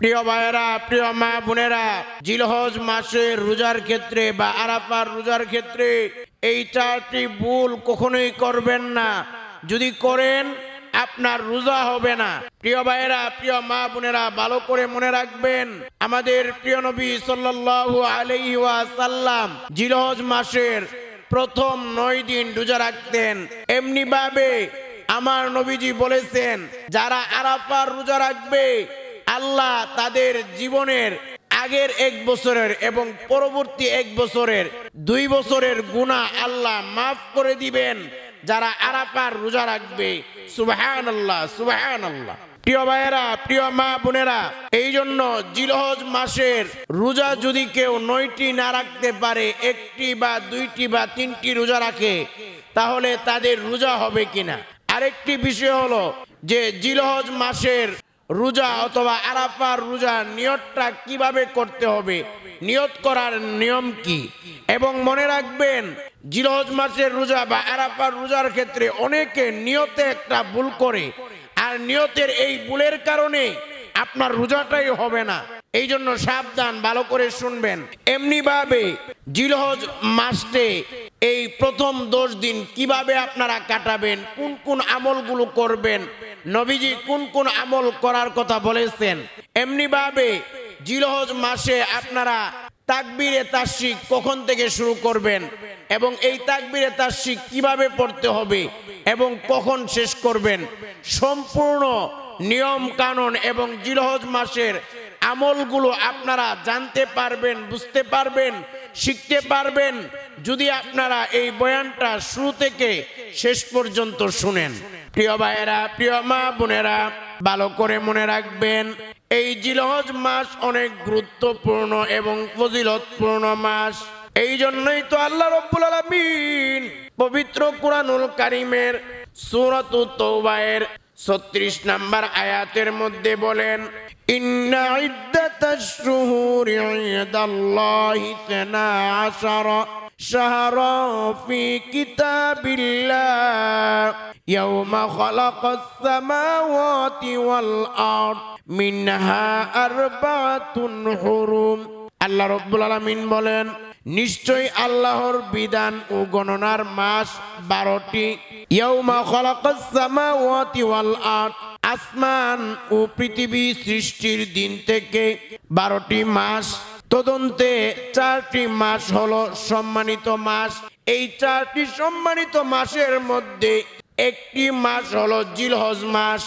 প্রিয় ভাইয়েরা, প্রিয় মা বোনেরা, জিলহজ মাসের রোজার ক্ষেত্রে বা আরাফার রোজার ক্ষেত্রে এই চারটি ভুল কখনোই করবেন না। যদি করেন, আপনার রোজা হবে না। প্রিয় ভাইয়েরা, প্রিয় মা বোনেরা, ভালো করে মনে রাখবেন, আমাদের প্রিয় নবী সাল্লাল্লাহু আলাইহি ওয়াসাল্লাম জিলহজ মাসের প্রথম নয় দিন রোজা রাখতেন। এমনি ভাবে আমার নবীজি বলেছেন, যারা আরাফার রোজা রাখবে আল্লাহ তাদের জীবনের আগের এক বছরের এবং পরবর্তী এক বছরের দুই বছরের গুণা আল্লাহ মাফ করে দিবেন, যারা আরাফার রোজা রাখবে। সুবাহান আল্লাহ সুবাহান আল্লাহ প্রিয় ভাইয়েরা, প্রিয় মা বোনেরা এই জন্য জিলহজ মাসের রোজা যদি কেউ নয়টি না রাখতে পারে, একটি বা দুইটি বা তিনটি রোজা রাখে, তাহলে তাদের রোজা হবে কিনা? আরেকটি বিষয় হলো যে জিলহজ মাসের রোজা অথবা আরাফার রোজা নিয়তটা কীভাবে করতে হবে? নিয়ত করার নিয়ম কি? এবং মনে রাখবেন জিরোজ মাসের রোজা বা আরাফার রোজার ক্ষেত্রে অনেকে নিয়তে একটা ভুল করে। আর নিয়তের এই ভুলের কারণে আপনার রোজাটাই হবে না। এই জন্য সাবধান, ভালো করে শুনবেন। এমনি ভাবে জিলহজ মাসে এই প্রথম দশ দিন কীভাবে আপনারা কাটাবেন, কোন কোন আমলগুলো করবেন, নবীজি কোন কোন আমল করার কথা বলেছেন এমনি ভাবে জিলহজ মাসে আপনারা তাকবিরে তাসিক কখন থেকে শুরু করবেন এবং এই তাকবিরে তাসিক কীভাবে পড়তে হবে এবং কখন শেষ করবেন, সম্পূর্ণ নিয়ম কানুন এবং জিলহজ মাসের আমলগুলো আপনারা জানতে পারবেন, বুঝতে পারবেন, শিখতে পারবেন। যদি আপনারা এই বয়ানটা শুরু থেকে শেষ পর্যন্ত শুনেন। প্রিয় ভাইয়েরা, প্রিয় মা বোনেরা, ভালো করে মনে রাখবেন, এই জিলহজ মাস অনেক গুরুত্বপূর্ণ এবং ফজিলতপূর্ণ মাস। এই জন্যই তো আল্লাহ রব্বুল আলামিন পবিত্র কুরআনুল কারিমের সূরাতু তৌবায়ের ছত্রিশ নাম্বার আয়াতের মধ্যে বলেন ইন্না ইদ্দাতাশ শুহুরি ইনদাল্লাহি ইসনা আশারা شهرا في كتاب الله يوم خلق السماوات والأرض منها أربعة حرم আল্লাহ রব্বুল আলমিন বলেন নিশ্চয় আল্লাহর বিধান ও গণনার মাস বারোটি। আসমান ও পৃথিবী সৃষ্টির দিন থেকে বারোটি মাস। তদন্তে চারটি মাস হলো সম্মানিত মাস। এই চারটি সম্মানিত মাসের মধ্যে একটি মাস হলো জিলহজ মাস।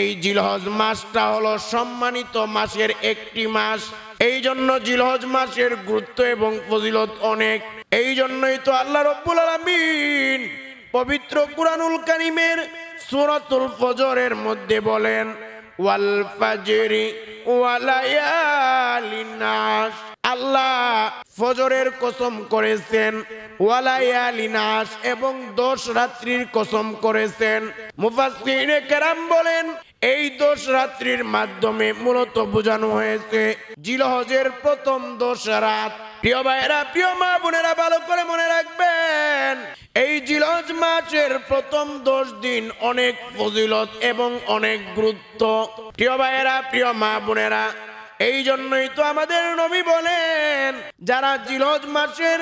এই জিলহজ মাসটা হলো সম্মানিত মাসের একটি মাস। এই জন্য জিলহজ মাসের গুরুত্ব এবং ফজিলত অনেক। এই জন্যই তো আল্লাহ রব্বুল আলামিন পবিত্র কুরআনুল কারীমের সূরাতুল ফজরের মধ্যে বলেন, ওয়াল ফাজরি ওয়ালায়ালিন নাস আল্লাহ ফজরের কসম করেছেন ওয়ালায়ালিনাস এবং দশ রাত্রির কসম করেছেন। মুফাসসিরিনে কেরাম বলেন এই দোষ রাত্রির মাধ্যমে মূলত বোঝানো হয়েছে জিলহজের প্রথম দোষ রাত প্রিয় ভাইয়েরা, প্রিয় মা বোনেরা, ভালো করে মনে রাখবেন, এই জিলহজ মাসের প্রথম দশ দিন অনেক ফজিলত এবং অনেক গুরুত্ব। প্রিয় ভাইয়েরা, প্রিয় মা বোনেরা, এই জন্যই তো আমাদের নবী বলেন, যারা জিলহজ মাসের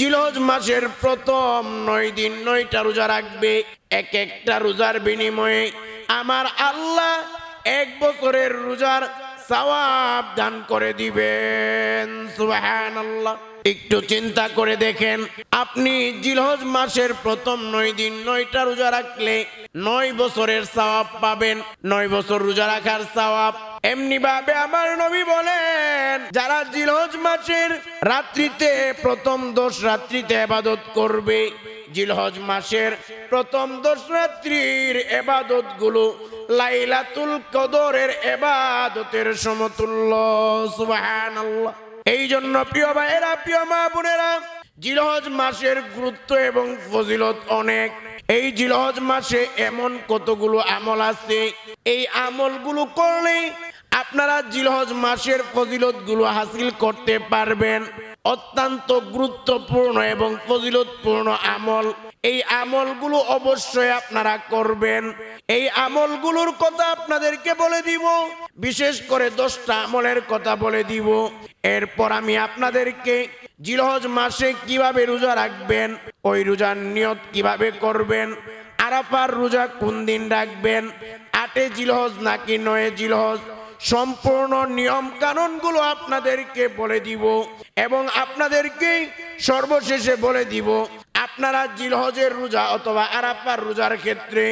জিলহজ মাসের প্রথম নয় দিন নয়টা রোজা রাখবে, এক একটা রোজার বিনিময়ে আমার আল্লাহ এক বছরের রোজার সওয়াব দান করে দিবেন। সুবহানাল্লাহ। একটু চিন্তা করে দেখেন, আপনি জিলহজ মাসের প্রথম নয় দিন নয়টা রোজা রাখলে নয় বছরের সওয়াব পাবেন, নয় বছর রোজা রাখার সওয়াব। এমনি ভাবে আমার নবী বলেন, যারা জিলহজ মাসের রাত্রিতে, প্রথম দশ রাত্রিতে আবাদত করবে জিলহজ মাসের প্রথম দশ রাত্রির এবাদতগুলো লাইলাতুল কদরের এবাদতের সমতুল্য, সুবহানাল্লাহ। এই জন্য প্রিয় ভাইয়েরা, প্রিয় মা বোনেরা, জিলহজ মাসের গুরুত্ব এবং ফজিলত অনেক। এই জিলহজ মাসে এমন কতগুলো আমল আছে? এই আমলগুলো করলে আপনারা জিলহজ মাসের ফজিলতগুলো হাসিল করতে পারবেন। অত্যন্ত গুরুত্বপূর্ণ এবং ফজিলতপূর্ণ আমল। এই আমলগুলো অবশ্যই আপনারা করবেন। এই আমলগুলোর কথা আপনাদেরকে বলে দিব। বিশেষ করে দশটা আমলের কথা বলে দিব। এরপর আমি আপনাদেরকে জিলহজ মাসে কীভাবে রোজা রাখবেন, ওই রোজার নিয়ত কীভাবে করবেন, আরাফার রোজা কোন দিন রাখবেন, আটে জিলহজ নাকি নয় জিলহজ সম্পূর্ণ নিয়ম কানুনগুলো আপনাদেরকে বলে দিব এবং আপনাদেরকে সর্বশেষে বলে দিব, আপনারা জিলহজের রোজা অথবা আরাফার রোজার ক্ষেত্রে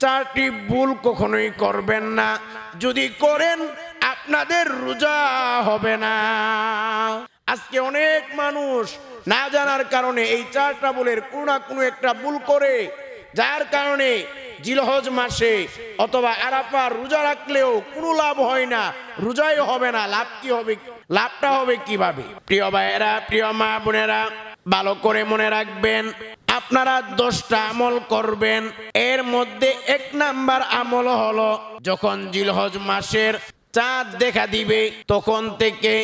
চারটি ভুল কখনোই করবেন না। যদি করেন, আপনাদের রোজা হবে না। আজকে অনেক মানুষ না জানার কারণে এই চারটা বলের কোনো না কোনো একটা ভুল করে যার কারণে জিলহজ মাসে অথবা আরাফা রোজা রাখলেও কোনো লাভ হয় না, রোজাই হবে না। লাভ কি হবে? লাভটা হবে কীভাবে? প্রিয় ভাইয়েরা, প্রিয় মা বোনেরা, ভালো করে মনে রাখবেন, আপনারা দশটা আমল করবেন। এর মধ্যে এক নাম্বার আমল হলো, যখন জিলহজ মাসের চাঁদ দেখা দিবে, তখন থেকে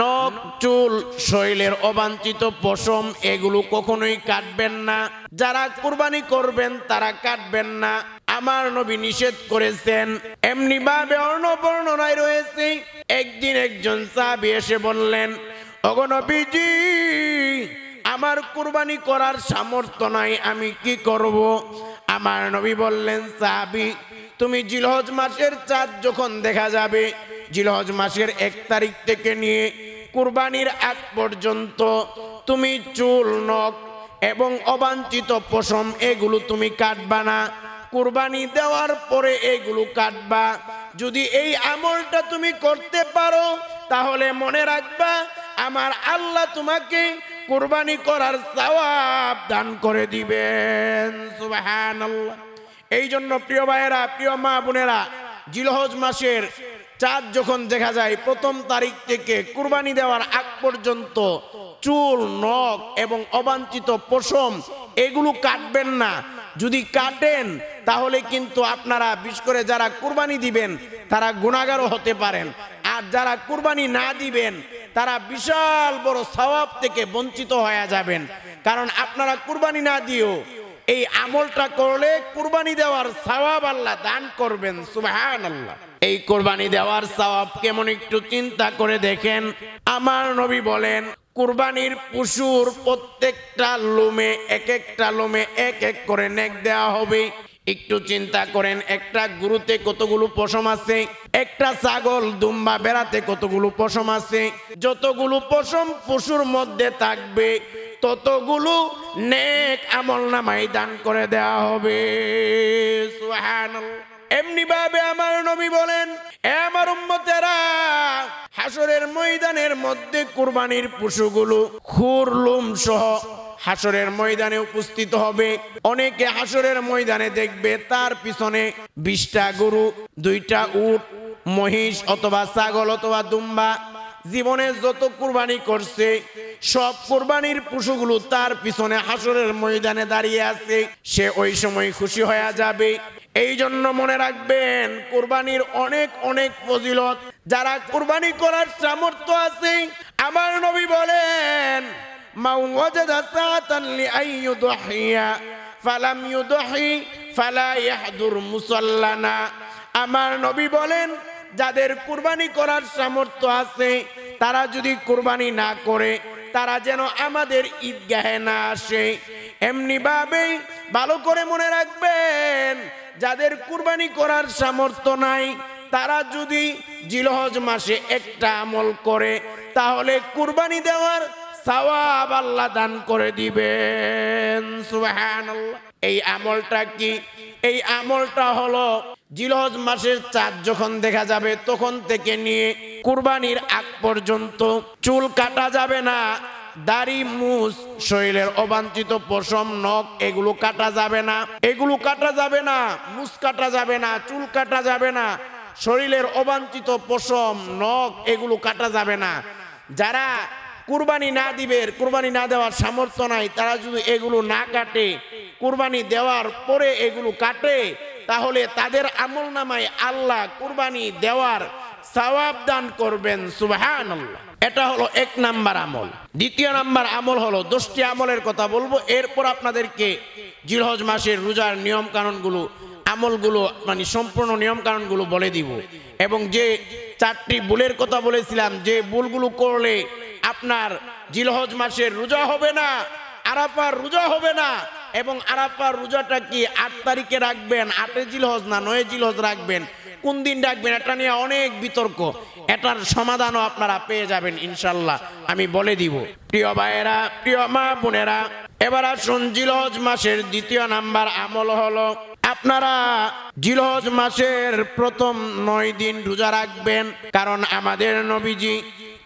নখ, চুল শরীরের অবাঞ্ছিত পশম এগুলো কখনোই কাটবেন না। যারা কুরবানি করবেন, তারা কাটবেন না। আমার নবী নিষেধ করেছেন এমনি ভাবে অন্য রয়েছে। একদিন একজন সাহাবী এসে বললেন অগনবীজি আমার কুরবানি করার সামর্থ্য নাই, আমি কি করব? আমার নবী বললেন, সাহাবী তুমি জিলহজ মাসের চাঁদ যখন দেখা যাবে, জিলহজ মাসের এক তারিখ থেকে নিয়ে কুরবানির আগ পর্যন্ত তুমি চুল, নখ এবং অবাঞ্ছিত পশম এগুলো তুমি কাটবা না। কুরবানি দেওয়ার পরে এগুলো কাটবা। যদি এই আমলটা তুমি করতে পারো, তাহলে মনে রাখবা, আমার আল্লাহ তোমাকে কুরবানি করার সওয়াব দান করে দিবেন। সুবহানাল্লাহ। এই জন্য প্রিয় ভাইয়েরা, প্রিয় মা বোনেরা, জিলহজ মাসের চাঁদ যখন দেখা যায়, প্রথম তারিখ থেকে কুরবানি দেওয়ার আগ পর্যন্ত চুল, নখ এবং অবাঞ্ছিত পশম এগুলো কাটবেন না। যদি কাটেন, তাহলে কিন্তু আপনারা বিশেষ করে যারা কুরবানি দিবেন, তারা গুণাগারও হতে পারেন। আর যারা কুরবানি না দিবেন, তারা বিশাল বড় সওয়াব থেকে বঞ্চিত হয়ে যাবেন। কারণ আপনারা কুরবানি না দিও এই আমলটা করলে কুরবানি দেওয়ার সওয়াব আল্লাহ দান করবেন সুবহান আল্লাহ এই কোরবানি দেওয়ার সওয়াব কেমন একটু চিন্তা করে দেখেন। আমার নবী বলেন, কুরবানির পশুর প্রত্যেকটা লোমে এক একটা লোমে এক এক করে নেক দেওয়া হবে। একটু চিন্তা করেন, একটা গরুতে কতগুলো পশম আছে? একটা ছাগল দুম্বা বেড়াতে কতগুলো পশম আছে? যতগুলো পশম পশুর মধ্যে থাকবে, ততগুলো নেক আমল নামাই দান করে দেওয়া হবে। এমনি ভাবে আমার নবী বলেন আমার উম্মতেরা হাসরের ময়দানের মধ্যে কুরবানির পশুগুলো খুরলুম সহ হাসরের ময়দানে উপস্থিত হবে। অনেকে হাসরের ময়দানে দেখবে তার পিছনে বিশটা গরু, দুইটা উট, মহিষ অথবা ছাগল অথবা দুম্বা। জীবনে যত কুরবানি করছে, সব কুরবানির পশুগুলো তার পিছনে হাসরের ময়দানে দাঁড়িয়ে আছে। সে ওই সময় খুশি হয়ে যাবে। এই জন্য মনে রাখবেন, কুরবানির অনেক অনেক ফজিলত। যারা কুরবানি করার সামর্থ্য আছে, আমার নবী বলেন মাউ ওয়াজাদা সাআতান লিআন ইউদহিয়া, ফালাম ইউদহি ফালা ইয়াহদুর মুসাল্লানা। আমার নবী বলেন, যাদের কুরবানি করার সামর্থ্য আছে, তারা যদি কুরবানি না করে, তারা যেন আমাদের ঈদগাহে না আসে। এমনি ভাবেই ভালো করে মনে রাখবেন, যাদের কুরবানি করার সামর্থ্য নাই, তারা যদি জিলহজ মাসে একটা আমল করে, তাহলে কুরবানি দেওয়ার সওয়াব আল্লাহ দান করে দিবেন। সুবহানাল্লাহ। এই আমলটা কি? এই আমলটা হলো জিলহজ মাসের চাঁদ যখন দেখা যাবে তখন থেকে নিয়ে কুরবানির আগ পর্যন্ত চুল কাটা যাবে না, দাড়ি, মুস, শরীরের অবাঞ্ছিত পশম, নখ, এগুলো কাটা যাবে না। এগুলো কাটা যাবে না, মুস কাটা যাবে না, চুল কাটা যাবে না, শরীরের অবাঞ্ছিত পশম, নখ, এগুলো কাটা যাবে না। যারা কুরবানি না দিবে, কুরবানি না দেওয়ার সামর্থ্য নাই, তারা যদি এগুলো না কাটে, কুরবানি দেওয়ার পরে এগুলো কাটে, তাহলে তাদের আমল নামায় আল্লাহ কুরবানি দেওয়ার সওয়াব দান করবেন সুবহান এটা হলো এক নাম্বার আমল। দ্বিতীয় নাম্বার আমল হলো দশটি আমলের কথা বলব, এরপর আপনাদেরকে জিলহজ মাসের রোজার নিয়ম কানুনগুলো আমলগুলো মানে সম্পূর্ণ নিয়ম কানুনগুলো বলে দিব। এবং যে চারটি বুলের কথা বলেছিলাম, যে বুলগুলো করলে আপনার জিলহজ মাসের রোজা হবে না, আরাফার রোজা হবে না, এবং আরাফার রোজাটা কি আট তারিখে রাখবেন, আটে জিলহজ না নয় জিলহজ রাখবেন? কোন দিন রাখবেন? এটা নিয়ে অনেক বিতর্ক। এটার সমাধানও আপনারা পেয়ে যাবেন, ইনশাল্লাহ। আমি বলে দিব। প্রিয় ভাইয়েরা, প্রিয় মা বোনেরা, এবার আসুন জিলহজ মাসের দ্বিতীয় নাম্বার আমল হলো, আপনারা জিলহজ মাসের প্রথম নয় দিন রোজা রাখবেন, কারণ আমাদের নবীজি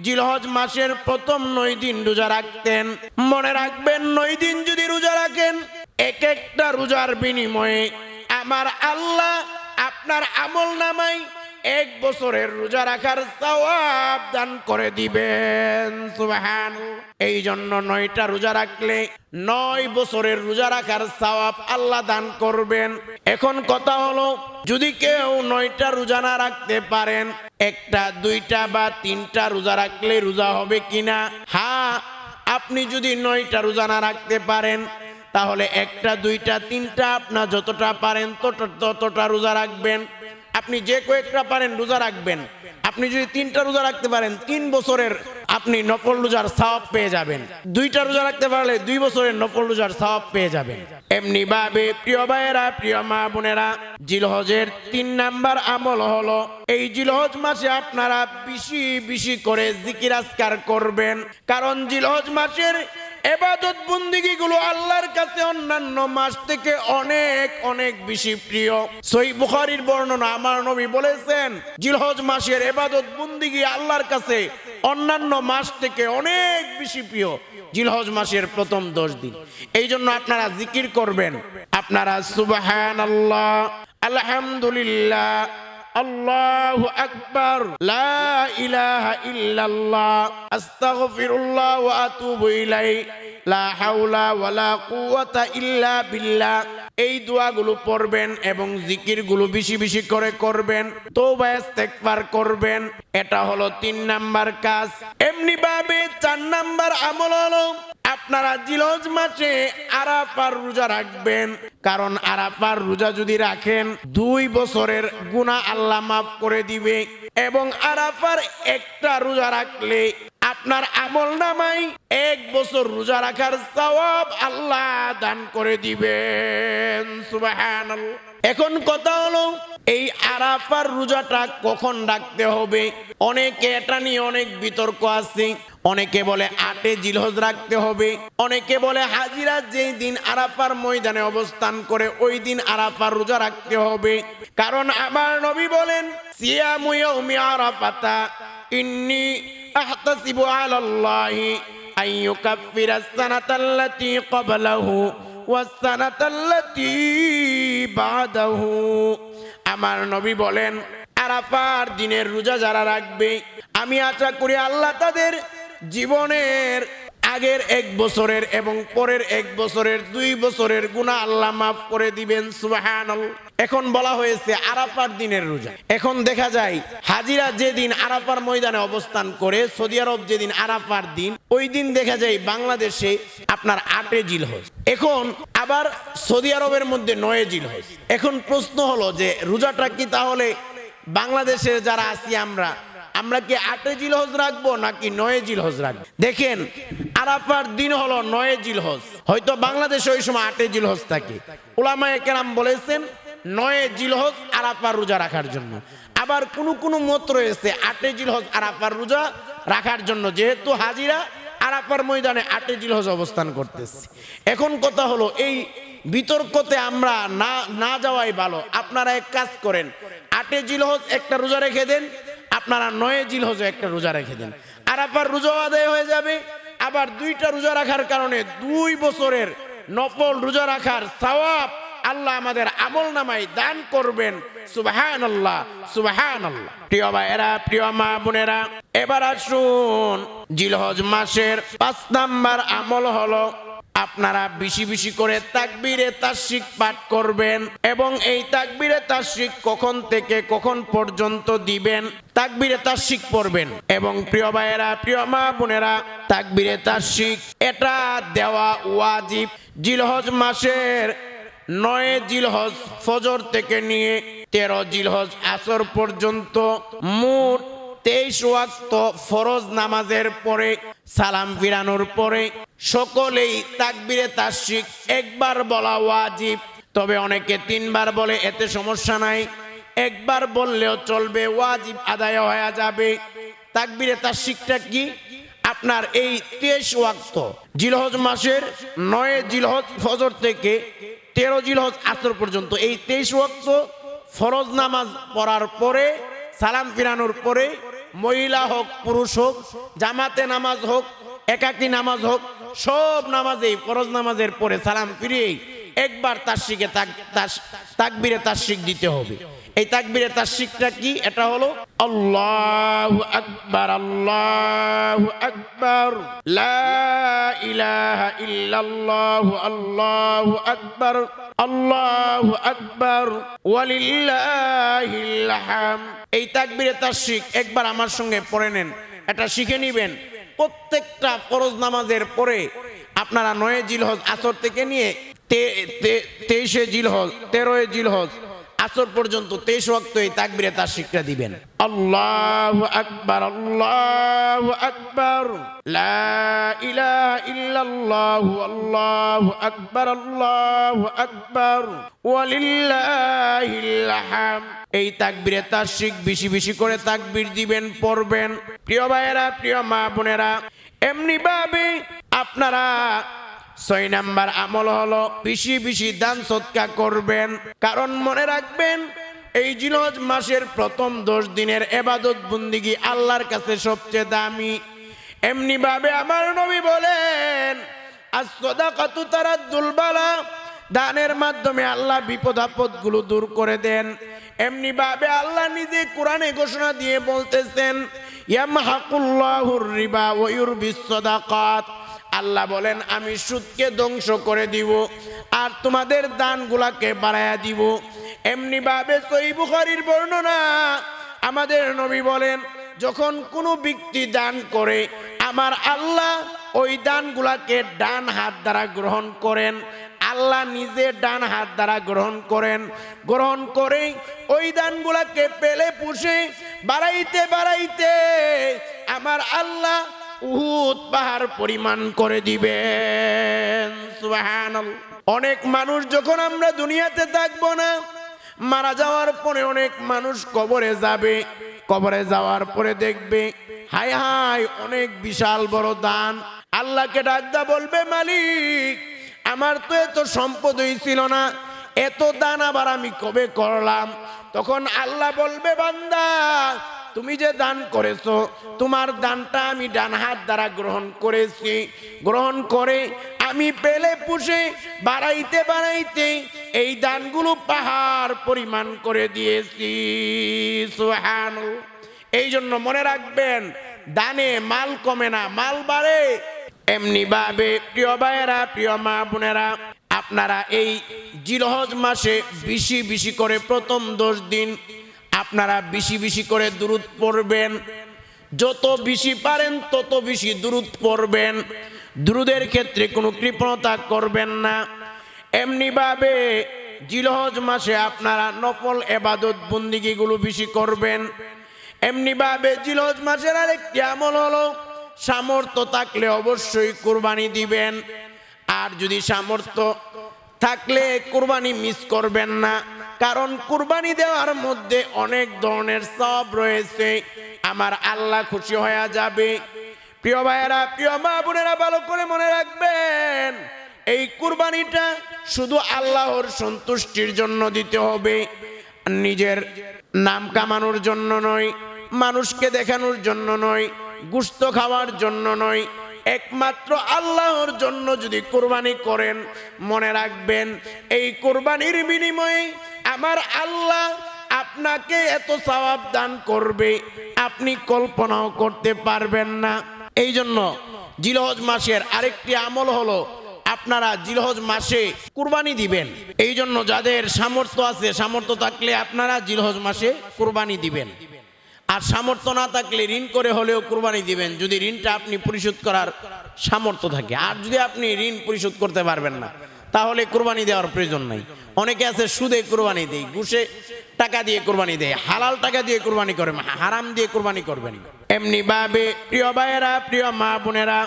জিলহজ মাসের প্রথম নয় দিন রোজা রাখতেন। মনে রাখবেন, নয় দিন যদি রোজা রাখেন, এক একটা রোজার বিনিময়ে আমার আল্লাহ আপনার আমল নামাই এক বছরের রোজা রাখার সওয়াব দান করে দিবেন সুবহান এই জন্য নয়টা রোজা রাখলে নয় বছরের রোজা রাখার সওয়াব আল্লাহ দান করবেন। এখন কথা হলো, যদি কেউ নয়টা রোজা না রাখতে পারেন, একটা, দুইটা বা তিনটা রোজা রাখলে রোজা হবে কিনা? হ্যাঁ আপনি যদি নয়টা রোজা না রাখতে পারেন, তাহলে একটা, দুইটা, তিনটা আপনার যতটা পারেন তত- ততটা রোজা রাখবেন। আপনি যে কয়েকটা পারেন, রোজা রাখবেন। আপনি যদি তিনটা রোজা রাখতে পারেন, তিন বছরের আপনি নকল রোজার সওয়াব পেয়ে যাবেন। দুইটা রোজা রাখতে পারলে দুই বছরের নকল রোজার সওয়াব পেয়ে যাবেন। এমনি ভাবে প্রিয় ভাইয়েরা, প্রিয় মা বোনেরা, জিলহজের তিন নাম্বার আমল হলো, এই জিলহজ মাসে আপনারা বেশি বেশি করে জিকির আজকার করবেন। কারণ জিলহজ মাসের এবাদত বন্দিগি গুলো আল্লাহর কাছে অন্যান্য মাস থেকে অনেক অনেক বেশি প্রিয়। সই বুখারির বর্ণনা আমার নবী বলেছেন, জিলহজ মাসের এবাদত বন্দিগি আল্লাহর কাছে অন্যান্য মাস থেকে অনেক বেশি প্রিয়, জিলহজ মাসের প্রথম দশ দিন। এই জন্য আপনারা জিকির করবেন। আপনারা সুবাহান আল্লাহ আলহামদুলিল্লাহ আল্লাহু আকবার। লা ইলাহা ইল্লাল্লাহ। আস্তাগফিরুল্লাহ ওয়া আতুবু ইলাই লা হাওলা ওয়ালা কুওয়াতা ইল্লা বিল্লাহ। এই দোয়াগুলো পড়বেন এবং জিকিরগুলো বেশি বেশি করে করবেন। তওবা ইস্তেগফার করবেন। এটা হলো তিন নাম্বার কাজ। এমনি ভাবে চার নাম্বার আমল হলো আপনারা জিলজ মাসে আরাফার রোজা রাখবেন। কারণ আরাফার রোজা যদি রাখেন, দুই বছরের গুণা আল্লাহ মাফ করে দিবে। এবং আরাফার একটা রোজা রাখলে আপনার আমল নামাই এক বছর রোজা রাখার সওয়াব আল্লাহ দান করে দিবেন। এখন কথা হলো, এই আরাফার রোজাটা কখন রাখতে হবে? অনেকে এটা নিয়ে অনেক বিতর্ক আছে। অনেকে বলে আটে জিলহজ রাখতে হবে। অনেকে বলে হাজিরা যেই দিন আরাফার ময়দানে অবস্থান করে, ওই দিন আরাফার রোজা রাখতে হবে। কারণ আমার নবী বলেন, সিয়ামু ইয়াউমি আরাফাতা, ইন্নি আহতাসিবু আলাল্লাহি আন ইউকাফিরা সানাতাল্লাতী ক্বাবলাহু ওয়াস-সানাতাল্লাতী বাদাহু আমার নবী বলেন, আরাফার দিনের রোজা যারা রাখবে, আমি আশা করি আল্লাহ তাদের জীবনের আগের এক বছরের এবং পরের এক বছরের দুই বছরের গুণা আল্লাহ মাফ করে দিবেন, সুবহানাল্লাহ। এখন বলা হয়েছে আরাফার দিনের রোজা। এখন দেখা যায়, হাজিরা যেদিন আরাফার ময়দানে অবস্থান করে, সৌদি আরব যেদিন আরাফার দিন, ওই দিন দেখা যায় বাংলাদেশে আপনার আটে জিল হয় এখন আবার সৌদি আরবের মধ্যে নয় জিল হয় এখন প্রশ্ন হলো যে, রোজাটা কি তাহলে বাংলাদেশের যারা আছি আমরা আমরা কি আটে জিল হজ রাখব নাকি নয় জিলহজ রাখব? দেখেন, আরাফার দিন হলো নয় জিলহজ। হয়তো বাংলাদেশে ওই সময় আটে জিলহজ থাকে। ওলামায়ে কেরাম বলেছেন, নয় জিলহজ আরাফার রোজা রাখার জন্য। আবার কোন কোন মত রয়েছে, আটে জিলহজ আরাফার রোজা রাখার জন্য। যেহেতু হাজিরা, আরাফার ময়দানে আটে জিলহজ অবস্থান করতেছে। এখন কথা হলো, এই বিতর্কতে আমরা না না যাওয়াই ভালো। আপনারা এক কাজ করেন, আটে জিলহজ একটা রোজা রেখে দেন আপনারা নয় জিলহজ একটা রোজা রেখে দেন। আরাফার রোজা আদায় হয়ে যাবে। আবার দুইটা রোজা রাখার কারণে দুই বছরের নফল রোজা রাখার সওয়াব আল্লাহ আমাদের আমল নামাই দান করবেন। সুবাহান আল্লাহ সুবাহান আল্লাহ প্রিয় ভাইয়েরা, প্রিয় মা বোনেরা, এবার আসুন জিলহজ মাসের পাঁচ নাম্বার আমল হলো আপনারা বেশি বেশি করে তাকবিরে তাসিক পাঠ করবেন এবং এই তাকবিরে তাসিক কখন থেকে কখন পর্যন্ত দিবেন, তাকবিরে তাসিক পড়বেন। এবং প্রিয় ভাইয়েরা, প্রিয় মা বোনেরা, তাকবিরে তাসিক এটা দেওয়া ওয়াজিব। জিলহজ মাসের নয় জিলহজ ফজর থেকে নিয়ে তেরো জিলহজ আসর পর্যন্ত মোট তেইশ ওয়াক্ত ফরজ নামাজের পরে, সালাম ফিরানোর পরে সকলেই তাকবিরে তাসিক একবার বলা ওয়াজিব। তবে অনেকে তিনবার বলে, এতে সমস্যা নাই। একবার বললেও চলবে, ওয়াজিব আদায় হয়ে যাবে। তাকবিরে তাসিকটা কি? আপনার এই তেইশ ওয়াক্ত জিলহজ মাসের নয় জিলহজ ফজর থেকে তেরো জিলহজ আসর পর্যন্ত, এই তেইশ ওয়াক্ত ফরজ নামাজ পড়ার পরে, সালাম ফিরানোর পরে মহিলা হোক, পুরুষ হোক, জামাতে নামাজ হোক, একাকি নামাজ হোক, সব নামাজেই ফরজ নামাজের পরে সালাম ফিরিয়েই একবার তার শিখে তাকবিরে তার শিখ দিতে হবে। এই তাকবিরে তার শিখটা কি? এটা হলো আল্লাহ আকবার আল্লাহ আকবার। ইলাহা ইল্লাল্লাহ, আল্লাহ আকবার আল্লাহ আকবার। ওয়ালিল্লাহিল হাম। এই তাকবিরে তার শিখ একবার আমার সঙ্গে পড়ে নেন। এটা শিখে নিবেন। প্রত্যেকটা ফরজ নামাজের পরে আপনারা নয় জিলহজ আসর থেকে নিয়ে তেইশে জিলহজ তেরোয় জিলহজ আসর পর্যন্ত তেইশ ওয়াক্ত এই তাকবিরে তার শিক্ষা দিবেন। আল্লাহ আকবার আল্লাহ আকবার। লা ইলাহা ইল্লাল্লাহ আল্লাহ আকবার আল্লাহ আকবার। এই তাকবিরে তার শিখ বেশি বেশি করে তাকবির দিবেন পড়বেন। প্রিয় ভাইয়েরা প্রিয় মা বোনেরা এমনি ভাবে আপনারা ছয় নাম্বার আমল হলো বেশি বেশি দান সৎকা করবেন। কারণ মনে রাখবেন, এই জিলজ মাসের প্রথম দশ দিনের এবাদত বন্দিগি আল্লাহর কাছে সবচেয়ে দামি। এমনি ভাবে আমার নবী বলেন আর সদা কত তারা দুলবালা দানের মাধ্যমে আল্লাহ বিপদ আপদগুলো দূর করে দেন। এমনি ভাবে আল্লাহ নিজে কোরআনে ঘোষণা দিয়ে বলতেছেন, ইয়ামহাকুল্লাহুর রিবা ওয়ুর বিশ্বদাকাত আল্লাহ বলেন, আমি সুদকে ধ্বংস করে দিব আর তোমাদের দানগুলাকে বাড়ায়া দিব। এমনি ভাবে সই বর্ণনা। আমাদের নবী বলেন, যখন কোনো ব্যক্তি দান করে, আমার আল্লাহ ওই দানগুলাকে ডান হাত দ্বারা গ্রহণ করেন, আল্লাহ নিজে ডান হাত দ্বারা গ্রহণ করেন। গ্রহণ করে ওই দানগুলাকে পেলে পুষে বাড়াইতে বাড়াইতে আমার আল্লাহ উহুদ পাহাড় পরিমাণ করে দিবেন। অনেক মানুষ যখন আমরা দুনিয়াতে থাকব না, মারা যাওয়ার পরে অনেক মানুষ কবরে যাবে। কবরে যাওয়ার পরে দেখবে হায় হায় অনেক বিশাল বড় দান। আল্লাহকে ডাকদা বলবে, মালিক, আমার তো এত সম্পদ ছিল না। এত দান আবার আমি কবে করলাম? তখন আল্লাহ বলবে, বান্দা তুমি যে দান করেছ, তোমার দানটা আমি ডান হাত দ্বারা গ্রহণ করেছি। গ্রহণ করে আমি পেলে পুষে, বাড়াইতে বাড়াইতে এই দানগুলো পাহাড় পরিমাণ করে দিয়েছি। সোহান এই জন্য মনে রাখবেন, দানে মাল কমে না, মাল বাড়ে। এমনি ভাবে প্রিয় ভাইয়েরা, প্রিয় মা বোনেরা, আপনারা এই জিলহজ মাসে বেশি বেশি করে প্রথম দশ দিন আপনারা বেশি বেশি করে দূরত পড়বেন। যত বেশি পারেন, তত বেশি দূরত পড়বেন। দ্রুদের ক্ষেত্রে কোনো কৃপণতা করবেন না। এমনিভাবে জিলহজ মাসে আপনারা নফল এবাদত বন্দিগিগুলো বেশি করবেন। এমনিভাবে জিলহজ মাসের আরেকটি আমল হলো সামর্থ্য থাকলে অবশ্যই কোরবানি দিবেন। আর যদি সামর্থ্য থাকলে কুরবানি মিস করবেন না। কারণ কুরবানি দেওয়ার মধ্যে অনেক ধরনের সব রয়েছে। আমার আল্লাহ খুশি হয়ে যাবে। প্রিয় ভাইয়েরা, প্রিয় মা বোনেরা, ভালো করে মনে রাখবেন, এই কুরবানিটা শুধু আল্লাহর সন্তুষ্টির জন্য দিতে হবে, নিজের নাম কামানোর জন্য নয়, মানুষকে দেখানোর জন্য নয়, গুস্ত খাওয়ার জন্য নয়, একমাত্র আল্লাহর জন্য যদি কোরবানি করেন, মনে রাখবেন, এই কোরবানির বিনিময়ে আমার আল্লাহ আপনাকে এত সওয়াব দান করবে, আপনি কল্পনাও করতে পারবেন না। এই জন্য জিলহজ মাসের আরেকটি আমল হলো, আপনারা জিলহজ মাসে কুরবানি দিবেন। এই জন্য যাদের সামর্থ্য আছে, সামর্থ্য থাকলে আপনারা জিলহজ মাসে কুরবানি দিবেন। আর সামর্থ্য না থাকলে ঋণ করে হলেও কুরবানি দিবেন, যদি ঋণটা আপনি পরিশোধ করার সামর্থ্য থাকে। আর যদি আপনি ঋণ পরিশোধ করতে পারবেন না, তাহলে কুরবানি দেওয়ার প্রয়োজন নাই। অনেকে আছে, সুদে কোরবানি দেয়, ঘুষে টাকা দিয়ে কোরবানি দেয়, হালাল টাকা দিয়ে কোরবানি করে, হারাম দিয়ে কোরবানি করবেন। এমনি ভাবে প্রিয় ভাইয়েরা, প্রিয় মা বোনেরা,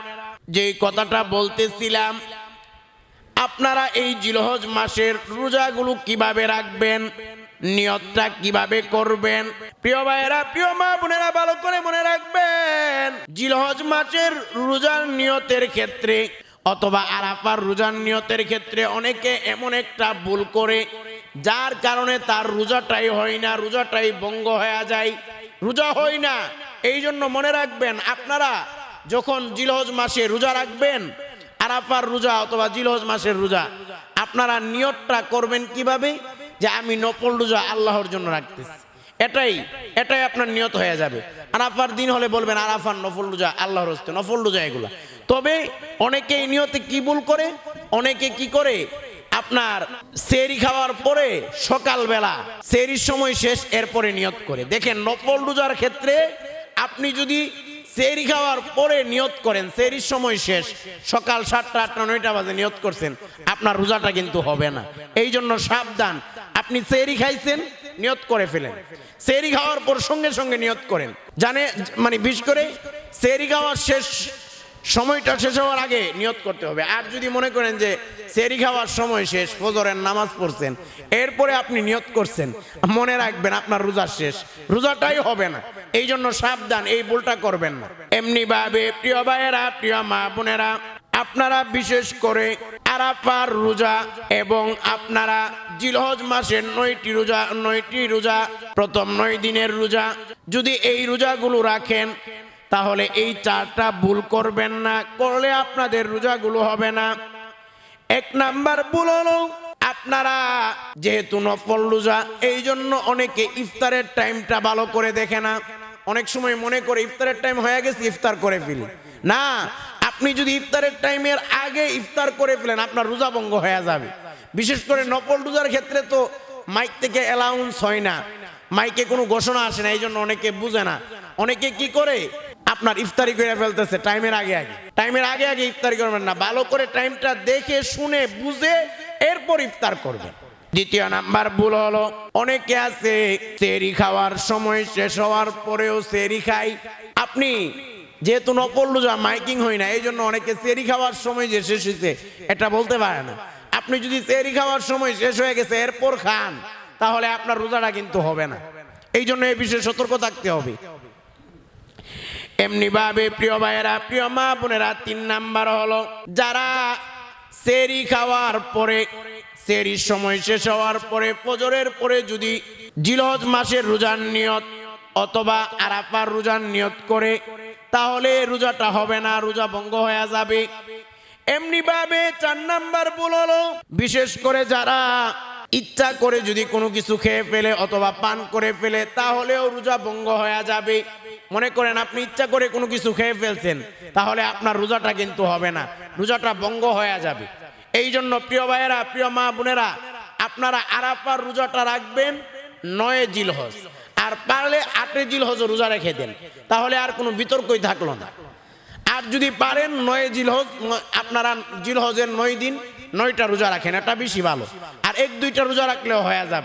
যেই কথাটা বলতেছিলাম, আপনারা এই জিলহজ মাসের রোজাগুলো কীভাবে রাখবেন, নিয়তটা কীভাবে করবেন, প্রিয় ভাইয়েরা, প্রিয় মা বোনেরা, ভালো করে মনে রাখবেন, জিলহজ মাসের রোজার নিয়তের ক্ষেত্রে অথবা আরাফার রোজার নিয়তের ক্ষেত্রে অনেকে এমন একটা ভুল করে, যার কারণে তার রোজাটাই হয় না, রোজাটাই ভঙ্গ হয়ে যায়। রোজা হয় না এই জন্য মনে রাখবেন আপনারা যখন জিলহজ মাসে রোজা রাখবেন, আরাফার রোজা অথবা জিলহজ মাসের রোজা, আপনারা নিয়তটা করবেন কীভাবে? যে আমি নফল রোজা আল্লাহর জন্য রাখতেছি। এটাই এটাই আপনার নিয়ত হয়ে যাবে। আরাফার দিন হলে বলবেন, আরাফার নফল রোজা আল্লাহর হস্তে, নফল রোজা এগুলা। তবে অনেকে নিয়তে কি ভুল করে? অনেকে কি করে? আপনার সেরি খাওয়ার পরে সকালবেলা সেরির সময় শেষ, এরপরে নিয়ত করে। দেখেন, নফল রোজার ক্ষেত্রে আপনি যদি সেরি খাওয়ার পরে নিয়ত করেন, সেরির সময় শেষ, সকাল সাতটা, আটটা, নয়টা বাজে নিয়ত করছেন, আপনার রোজাটা কিন্তু হবে না। এই জন্য সাবধান, আপনি সেরি খাইছেন, নিয়ত করে ফেলেন। সেরি খাওয়ার পর সঙ্গে সঙ্গে নিয়ত করেন। জানে মানে বিশেষ করে সেরি খাওয়ার শেষ সময়টা শেষ হওয়ার আগে নিয়ত করতে হবে। আর যদি মনে করেন যে সেরি খাওয়ার সময় শেষ, ফজরের নামাজ পড়ছেন, এরপরে আপনি নিয়ত করছেন, মনে রাখবেন আপনার রোজা শেষ। রোজাটাই হবে না। এই জন্য সাবধান, এই ভুলটা করবেন না। এমনি ভাবে প্রিয় ভাইয়েরা, প্রিয় মা বোনেরা, আপনারা বিশেষ করে আরাফার রোজা এবং আপনারা জিলহজ মাসের নয়টি রোজা নয়টি রোজা, প্রথম নয় দিনের রোজা, যদি এই রোজাগুলো রাখেন তাহলে এই চারটা ভুল করবেন না, করলে আপনাদের রোজাগুলো হবে না। এক নাম্বার ভুল হলো, আপনারা যেহেতু নফল রোজা এই জন্য অনেকে ইফতারের টাইমটা ভালো করে দেখে না। অনেক সময় মনে করে ইফতারের টাইম হয়ে গেছে, ইফতার করে ফেলি। না, আপনি যদি ইফতারের টাইমের আগে ইফতার করে ফেলেন, আপনার রোজা ভঙ্গ হয়ে যাবে। বিশেষ করে নফল রোজার ক্ষেত্রে তো মাইক থেকে অ্যালাউন্স হয় না। মাইকে কোনো ঘোষণা আসে না এই জন্য অনেকে বুঝে না। অনেকে কি করে? আপনার ইফতারি করে ফেলতেছে, টাইমের আগে আগে। টাইমের আগে আগে ইফতারি করবেন না, ভালো করে টাইমটা দেখে, শুনে, বুঝে, এরপর ইফতার করবেন। দ্বিতীয় নাম্বার ভুল হলো, অনেকে আছে সেরি খাওয়ার সময় শেষ হওয়ার পরেও সেরি খাই আপনি যেহেতু নকল রোজা, মাইকিং হয় না এই জন্য অনেকে সেরি খাওয়ার সময় যে শেষ হয়েছে, এটা বলতে পারে না। আপনি যদি সেরি খাওয়ার সময় শেষ হয়ে গেছে, এরপর খান, তাহলে আপনার রোজাটা কিন্তু হবে না। এই জন্য এই বিষয়ে সতর্ক থাকতে হবে। এমনি ভাবে প্রিয় ভাইয়েরা, প্রিয় মা বোনেরা, তিন নাম্বার হলো, যারা সেরি খাওয়ার পরে, সেরির সময় শেষ হওয়ার পরে, ফজরের পরে যদি জিলহজ মাসের রোজার নিয়ত অথবা আরাফার রোজার নিয়ত করে, তাহলে রোজাটা হবে না, রোজা ভঙ্গ হয়ে যাবে। এমনি ভাবে চার নাম্বার ভুল হলো, বিশেষ করে যারা ইচ্ছা করে যদি কোনো কিছু খেয়ে ফেলে অথবা পান করে ফেলে, তাহলেও রোজা ভঙ্গ হয়ে যাবে। মনে করেন আপনি ইচ্ছা করে কোনো কিছু খেয়ে ফেলছেন, তাহলে আপনার রোজাটা কিন্তু হবে না। রোজাটা ভঙ্গ হয়ে যাবে। এই জন্য প্রিয় ভাইয়েরা, প্রিয় মা বোনেরা, আপনারা আরাফার রোজাটা রাখবেন নয় জিলহজ। আর পারলে আটে জিলহজ রোজা রেখে দেন। তাহলে আর কোনো বিতর্কই থাকল না। আর যদি পারেন নয় জিলহজ, আপনারা জিলহজের নয় দিন নয়টা রোজা রাখেন এটা বেশি ভালো। আর এক দুইটা রোজা রাখলেও হয়ে যাবে।